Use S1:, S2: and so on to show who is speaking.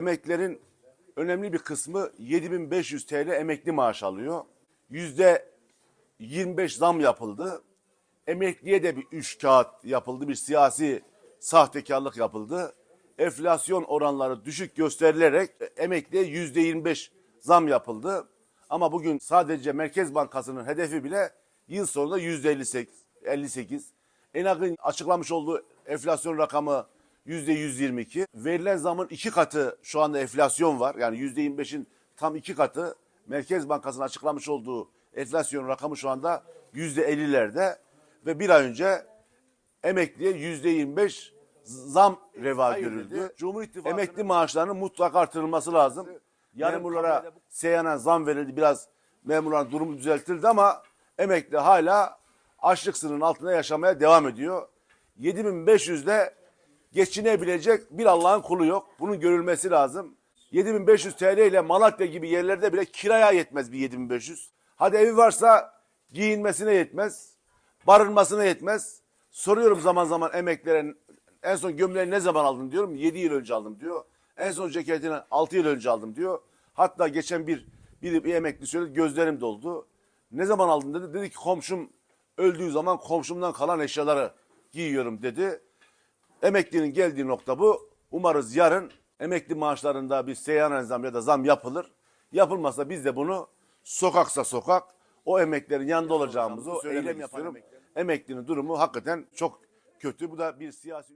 S1: Emeklilerin önemli bir kısmı 7500 TL emekli maaş alıyor. Yüzde 25 zam yapıldı. Emekliye de bir üç kağıt yapıldı, bir siyasi sahtekarlık yapıldı. Enflasyon oranları düşük gösterilerek emekliye yüzde 25 zam yapıldı. Ama bugün sadece Merkez Bankası'nın hedefi bile yıl sonunda yüzde 58. 58. ENAG'ın açıklamış olduğu enflasyon rakamı 122. Verilen zamın iki katı şu anda enflasyon var. Yani yüzde 25'in tam iki katı. Merkez Bankası'nın açıklamış olduğu enflasyon rakamı şu anda yüzde 50'lerde. Ve bir ay önce emekliye yüzde 25 zam reva görüldü. Cumhur İttifakı emekli maaşlarının mutlaka artırılması lazım. Memurlara seyyanen zam verildi. Biraz memurların durumu düzeltildi ama emekli hala açlık sınırının altında yaşamaya devam ediyor. 7500'de geçinebilecek bir Allah'ın kulu yok. Bunun görülmesi lazım. 7500 TL ile Malatya gibi yerlerde bile kiraya yetmez bir 7500. Hadi evi varsa giyinmesine yetmez. Barınmasına yetmez. Soruyorum zaman zaman emeklilere en son gömleğini ne zaman aldın diyorum. 7 yıl önce aldım diyor. En son ceketini 6 yıl önce aldım diyor. Hatta geçen bir bir, bir emekli söyledi gözlerim doldu. Ne zaman aldın dedi. Dedi ki komşum öldüğü zaman komşumdan kalan eşyaları giyiyorum dedi. Emeklinin geldiği nokta bu. Umarız yarın emekli maaşlarında bir seyyanen zam ya da zam yapılır. Yapılmazsa biz de bunu sokaksa sokak o emeklerin yanında olacağımızı eylem yapıyorum. Emeklinin durumu hakikaten çok kötü. Bu da bir siyasi